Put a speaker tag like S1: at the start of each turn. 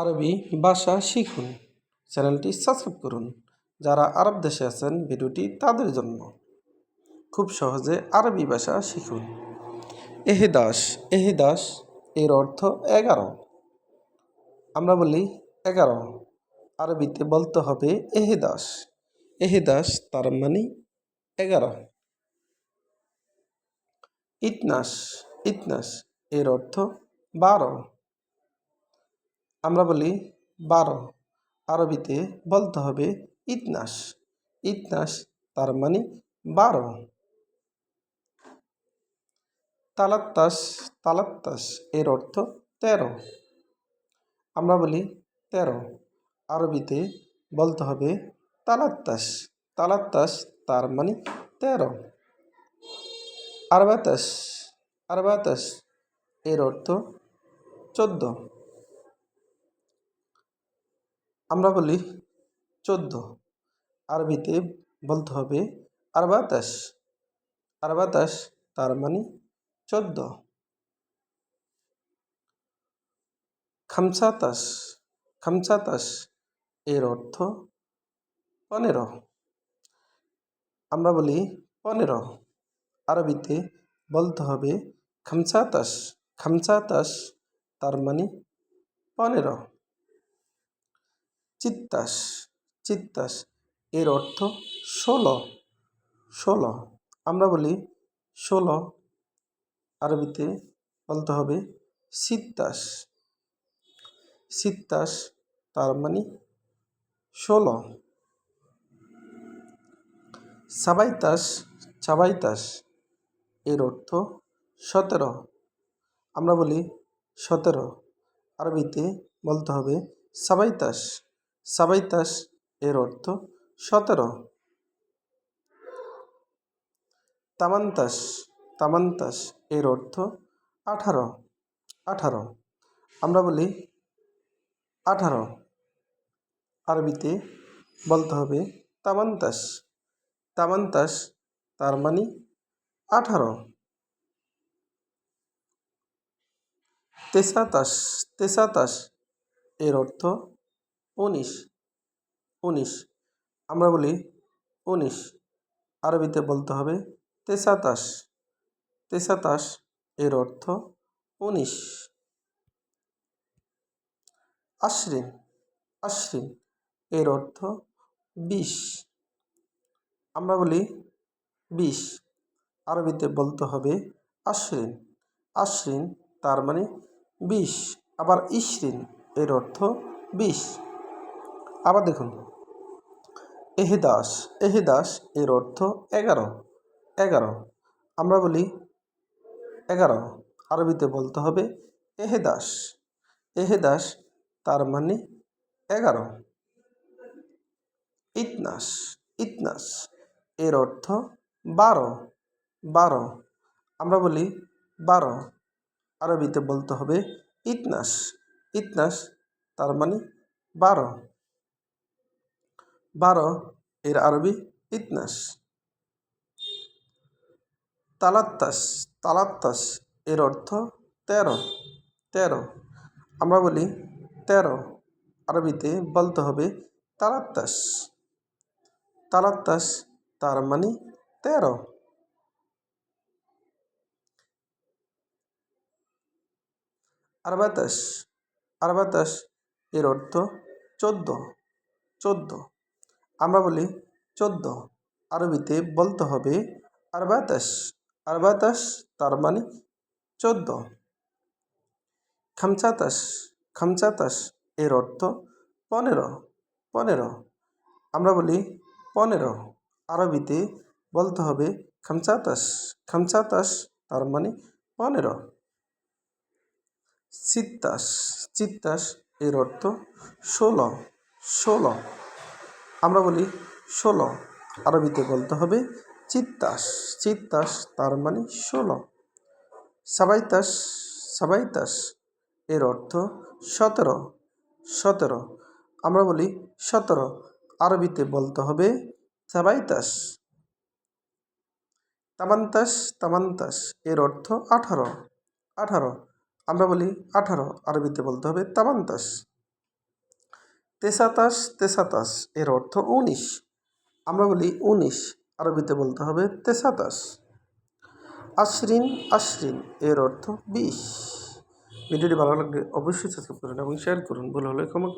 S1: আরবি ভাষা শিখুন। চ্যানেলটি সাবস্ক্রাইব করুন। যারা আরব দেশে আছেন, ভিডিওটি তাদের জন্য। খুব সহজে আরবি ভাষা শিখুন। এহেদাস এহেদাস এর অর্থ এগারো। আমরা বলি এগারো। আরবিতে বলতে হবে এহেদাস। এহেদাস তার মানে এগারো। ইতনাস ইতনাস এর অর্থ বারো। আমরা বলি বারো। আরবিতে বলতে হবে ইতনাস। ইতনাস তার মানে বারো। তালাত্তাস তালাত্তাস এর অর্থ তেরো। আমরা বলি তেরো। আরবিতে বলতে হবে তালাত্তাস। তালাত্তাস তার মানে তেরো। আরবাতাস। আরবাতাস এর অর্থ চোদ্দ। আমরা বলি চোদ্দ। আরবিতে বলতে হবে আরবাতাস। আরবাতাস তার মানে চোদ্দ। খামসাতাস। খামসাতাস এর অর্থ পনেরো। আমরা বলি পনেরো। আরবিতে বলতে হবে খামসাতাস। খামসাতাস তার মানে পনেরো। চিত্তাস চিত্তাস, এর অর্থ ষোলো ষোলো। আমরা বলি ষোলো, আরবিতে বলতে হবে সিত্তাস সিত্তাস তার মানে ষোলো। সাবাইতাস সাবাইতাস, এর অর্থ সতেরো। আমরা বলি সতেরো, আরবিতে বলতে হবে সাবাইতাস। সাবাইতাস এর অর্থ সতেরো। তামান্তাস তামান্তাস এর অর্থ আঠারো। আঠারো। আমরা বলি আঠারো। আরবিতে বলতে হবে তামান্তাস। তামান্তাস তার মানে আঠারো। তেসাতাস তেসাতাস এর অর্থ উনিশ। উনিশ। আমরা বলি উনিশ। আরবিতে বলতে হবে তেসাতাস তেসাতাস এর অর্থ উনিশ। আশ্রিন। আশ্রিন এর অর্থ বিশ। আমরা বলি বিশ। আরবিতে বলতে হবে আশ্রিন। আশ্রিন তার মানে বিশ। আবার ইশরিন এর অর্থ বিশ। আবার দেখুন। এহেদাস এহেদাস এর অর্থ এগারো এগারো। আমরা বলি এগারো। আরবিতে বলতে হবে এহেদাস। এহেদাস তার মানে এগারো। ইতনাস ইতনাস এর অর্থ বারো বারো। আমরা বলি বারো। আরবিতে বলতে হবে ইতনাস। ইতনাস তার মানে বারো। বারো এর আরবি ইতনাস তালাত্তাস তালাত্তাস এর অর্থ তেরো তেরো। আমরা বলি তেরো, আরবিতে বলতে হবে তালাত্তাস তালাত্তাস তার মানে তেরো। আরবাতাস আরবাতাস এর অর্থ চোদ্দ চোদ্দ। আমরা বলি চোদ্দ। আরবিতে বলতে হবে আরবাতাস। আরবাতাস তার মানে চোদ্দ। খামসাতাস খামসাতাস এর অর্থ পনেরো। পনেরো। আমরা বলি পনেরো। আরবিতে বলতে হবে খামসাতাস খামসাতাস তার মানে পনেরো। চিত্তাস। চিত্তাস এর অর্থ ষোলো। ষোলো। আমরা বলি ষোলো। আরবিতে বলতে হবে চিত্তাস। চিত্তাস তার মানে ষোলো। সাবাইতাস সাবাইতাস এর অর্থ সতেরো। সতেরো। আমরা বলি সতেরো। আরবিতে বলতে হবে সাবাইতাস। তামান্তাস তামান্তাস এর অর্থ আঠারো। আঠারো। আমরা বলি আঠারো। আরবিতে বলতে হবে তামান্তাস। তেসাতাস তেসাতাস এর অর্থ উনিশ। আমরা বলি উনিশ, আরবিতে বলতে হবে তেসাতাস আশ্রিন আশ্রিন এর অর্থ বিশ। ভিডিওটি ভালো লাগলে অবশ্যই সাবস্ক্রাইব করুন এবং শেয়ার করুন। ভুল হলে ক্ষমা।